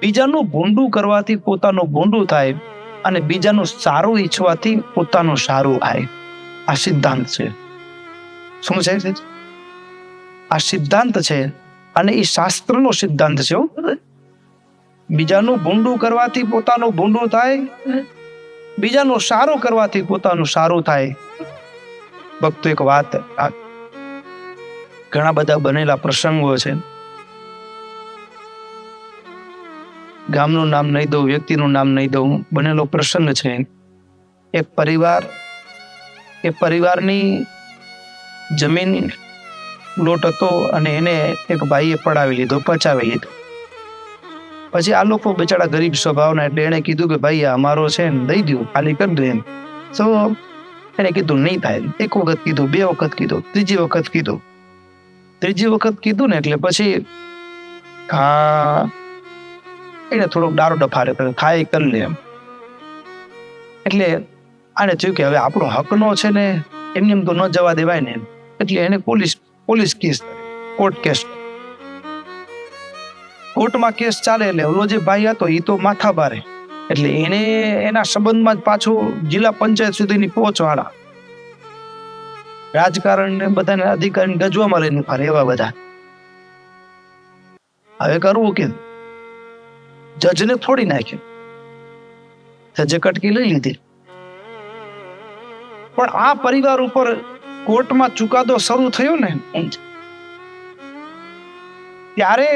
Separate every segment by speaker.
Speaker 1: બીજાનું ભૂંડું કરવાથી પોતાનું ભૂંડું થાય અને બીજાનું સારું ઈચ્છવાથી પોતાનું સારું થાય. આ સિદ્ધાંત છે. શું છે? આ સિદ્ધાંત છે અને એ શાસ્ત્રનો સિદ્ધાંત છે. બીજાનું ભૂંડું કરવાથી પોતાનું ભૂંડું થાય, બીજાનું સારું કરવાથી પોતાનું સારું થાય. ભક્તો, એક વાત ઘણા બધા બનેલા પ્રસંગો છે. ગામનું નામ નહીં દઉં, વ્યક્તિનું નામ નહીં દઉં. બનેલો પ્રસંગ છે. એક પરિવાર, એ પરિવારની જમીન લોટ હતો અને એને એક ભાઈએ પડાવી લીધો, પચાવી લીધો. પછી આ લોકો બિચારા ગરીબ સ્વભાવના એટલે એણે કીધું કે, ભાઈ, આ અમારો છે ને, દઈ દઉં ખાલી કરી દો એમ. તો એને કીધું, નહીં થાય. એક વખત કીધું, બે વખત કીધું, ત્રીજી વખત કીધું. ત્રીજી વખત કીધું ને એટલે પછી હા એને થોડોક દારો ડફારે કર્યો ખાય કરી લે એમ. એટલે આને થયું કે હવે આપણો હકનો છે ને, એમને એમ તો ન જવા દેવાય ને એમ. એટલે એને police police case court case કોર્ટમાં કેસ ચાલે એટલે ઓલો જે ભાઈ હતો એ તો માથા ભારે એટલે એને, એના સંબંધમાં જ પાછું જિલ્લા પંચાયત સુધીની પહોંચવાળા રાજકારણ ને બધાને અધિકારી ગજવામાં લઈને ફરે એવા બધા. હવે કરવું કે જજને ફોડી નાખ્યો. જજે કટકી લઈ લીધી. પણ આ પરિવાર ઉપર કોર્ટમાં ચુકાદો શરૂ થયો ને ત્યારે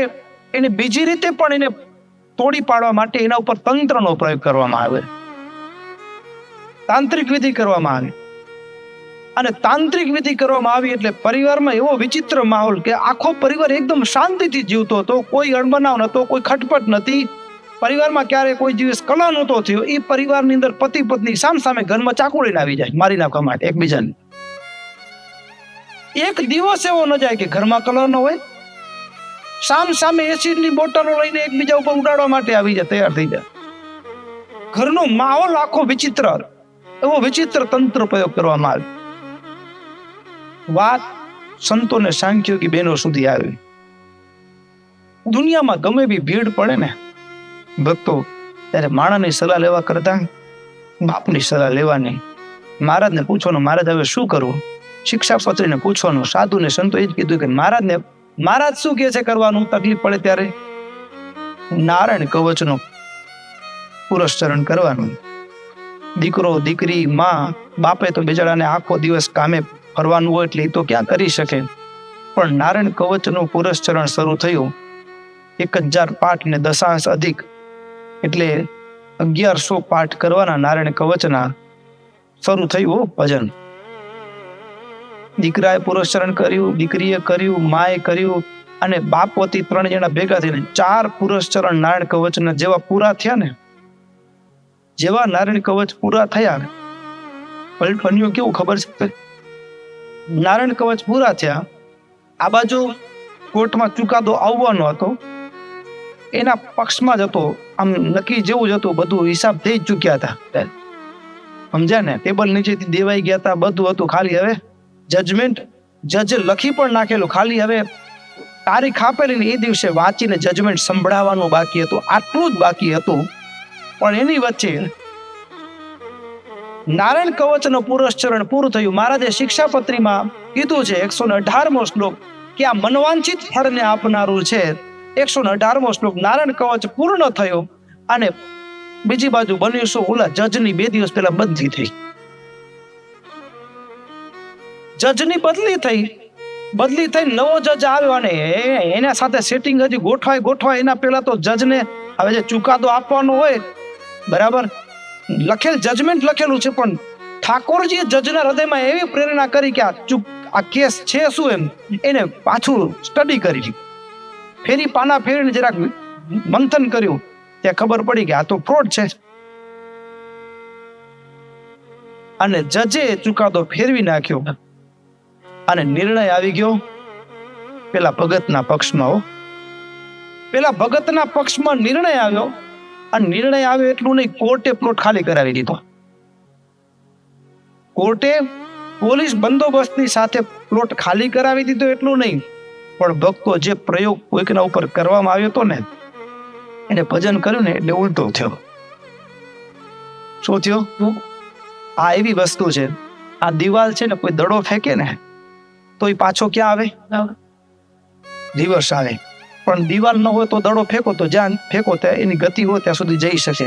Speaker 1: એને બીજી રીતે પણ એને તોડી પાડવા માટે એના ઉપર તંત્રનો પ્રયોગ કરવામાં આવે તાંત્રિક વિધિ કરવામાં આવી. અને તાંત્રિક વિધિ કરવામાં આવી એટલે પરિવારમાં એવો વિચિત્ર માહોલ કે આખો પરિવાર એકદમ શાંતિથી જીવતો હતો, કોઈ અણબનાવ નહોતો, કોઈ ખટપટ નથી. પરિવારમાં ક્યારે કોઈ દિવસ કલા નહોતો થયો. એ પરિવારની અંદર પતિ પત્ની સામ સામે ઘરમાં ચાકુ લઈને આવી જાય, મારી નાખવા માટે, એકબીજાને. એક દિવસ એવો ન જાય કે ઘરમાં કલર ન હોય. સામ સામે એસિડની બોટલો લઈને એકબીજા ઉપર ઉડાડવા માટે આવી જાય, તૈયાર થઈ જાય. ઘરનો માહોલ આખો વિચિત્ર, એવો વિચિત્ર તંત્ર પ્રયોગ કરવામાં આવે. વાત સંતોને સાંખ્યોગી બહેનો સુધી આવી. દુનિયામાં ગમે બી ભીડ પડે ને ભક્તો, ત્યારે માણસની સલાહ લેવા કરતા બાપની સલાહ લેવાની. મહારાજને પૂછવાનું, મહારાજ, હવે શું કરવું? શિક્ષાપત્રીને પૂછવાનું, સાધુને સંતો એ જ કીધું કે મહારાજને, મહારાજ શું કહે છે કરવાનું? તકલીફ પડે ત્યારે? નારાયણ કવચનું પુરસ્ચરણ કરવાનું. દીકરો, દીકરી, માં, બાપે તો બિચારાને આખો દિવસ કામે ફરવાનું હોય એટલે એ તો ક્યાં કરી શકે? પણ નારાયણ કવચનું પુરસ્ચરણ શરૂ થયું. એક હજાર પાઠ ને દશાંશ અધિક એટલે અગિયારસો પાઠ કરવાના નારાયણ કવચના શરૂ થયું ભજન. દીકરાએ પુરસ્ચરણ કર્યું, દીકરીએ કર્યું, માએ કર્યું અને બાપ વતી ત્રણ જણા ભેગા થઈને ચાર પુરસ્ચરણ નારાયણ કવચના જેવા પૂરા થયા ને? જેવા નારાયણ કવચ પૂરા થયા પલટફન્યું કેવું ખબર છે નારાયણ કવચ પૂરા થયા, આ બાજુ કોર્ટમાં ચુકાદો આવવાનો હતો. એના પક્ષમાં જ હતો. આમ નક્કી જેવું જ હતું. બધું હિસાબ થઈ જ ચૂક્યા હતા. સમજ્યા ને? ટેબલ નીચેથી દેવાઈ ગયા હતા બધું હતું ખાલી. હવે જજમેન્ટ જજે લખી પણ નાખેલું ખાલી. હવે તારીખ આપેલી ને એ દિવસે વાંચીને જજમેન્ટ સંભળાવવાનું બાકી હતું. આટલું જ બાકી હતું. પણ એની વચ્ચે નારાયણ કવચનો પુરસ્ચરણ પૂરું થયું. મહારાજે શિક્ષાપત્રીમાં કીધું છે, એકસો ને અઢારમો શ્લોક, કે આ મનવાંછિત ફળને આપનારું છે. એકસો ને અઢારમો શ્લોક, નારાયણ કવચ પૂર્ણ થયો અને બીજી બાજુ બન્યું શું? ઓલા જજની બે દિવસ પહેલા બદલી થઈ. જજની બદલી થઈ બદલી થઈ નવો જજ આવ્યો અને એના સાથે સેટિંગ હજી ગોઠવાય ગોઠવાય, એના પહેલા તો જજને હવે જે ચુકાદો આપવાનો હોય, બરાબર? લખેલ જજમેન્ટ લખેલું છે, પણ ઠાકોરજીએ જજના હૃદયમાં એવી પ્રેરણા કરી કે આ ચૂક, આ કેસ છે શું એમ? એને પાછું સ્ટડી કરી. ફેરી પાના ફેરીને જરાક મંથન કર્યું. ત્યાં ખબર પડી કે આ તો ફ્રોડ છે. અને જજે ચુકાદો ફેરવી નાખ્યો. અને નિર્ણય આવી ગયો. પેલા ભગતના પક્ષમાં પેલા ભગતના પક્ષમાં નિર્ણય આવ્યો. અને નિર્ણય આવ્યો એટલું નહીં, કોર્ટે પ્લોટ ખાલી કરાવી દીધો. કોર્ટે પોલીસ બંદોબસ્તની સાથે પ્લોટ ખાલી કરાવી દીધો એટલું નહીં. પણ ભક્તો જે પ્રયોગ કોઈકના ઉપર કરવામાં આવ્યો હતો ને એને ભજન કર્યું ને એટલે ઉલટો થયો. શું થયો? આ એવી વસ્તુ છે. આ દિવાલ છે ને કોઈ દડો ફેંકે ને તો એ પાછો ક્યાં આવે? દિવસ આવે. પણ દિવાલ ન હોય તો દડો ફેંકો તો જ્યાં ફેંકો ત્યાં એની ગતિ હોય ત્યાં સુધી જઈ શકે.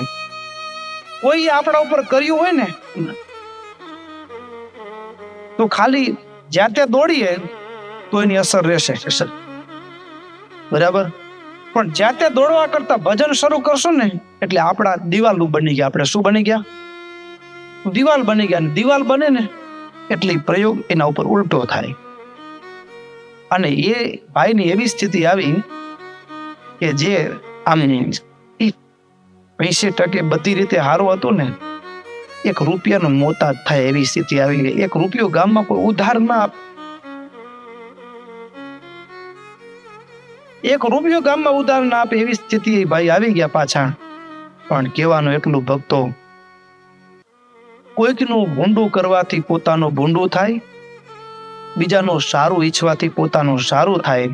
Speaker 1: કોઈ આપણા ઉપર કર્યું હોય ને તો ખાલી જ્યાં ત્યાં દોડીએ તો અસર રહેશે? બરાબર? પણ જ્યાં દોડવા કરતા ભજન શરૂ કરશો ને, એટલે આપણા દિવાલ બની ગયા. આપણે શું બની ગયા? દિવાલ બની ગયા દિવાલ બને ને, એટલે પ્રયોગ એના ઉપર ઉલટો થાય. અને એ ભાઈની એવી સ્થિતિ આવી કે જે આમ પૈસે ટકે બધી રીતે સારો હતું ને, એક રૂપિયાનો મોતાજ થાય એવી સ્થિતિ આવી ગઈ. એક રૂપિયો ગામમાં કોઈ ઉધાર ના એક રૂપિયો ગામમાં ના આપે એવી સ્થિતિ ભાઈ આવી ગયા પાછા. પણ કહેવાનું એટલું ભક્તો, કોઈકનું ભૂંડું કરવાથી પોતાનું ભૂંડું થાય, બીજાનું સારું ઈચ્છવાથી પોતાનું સારું થાય.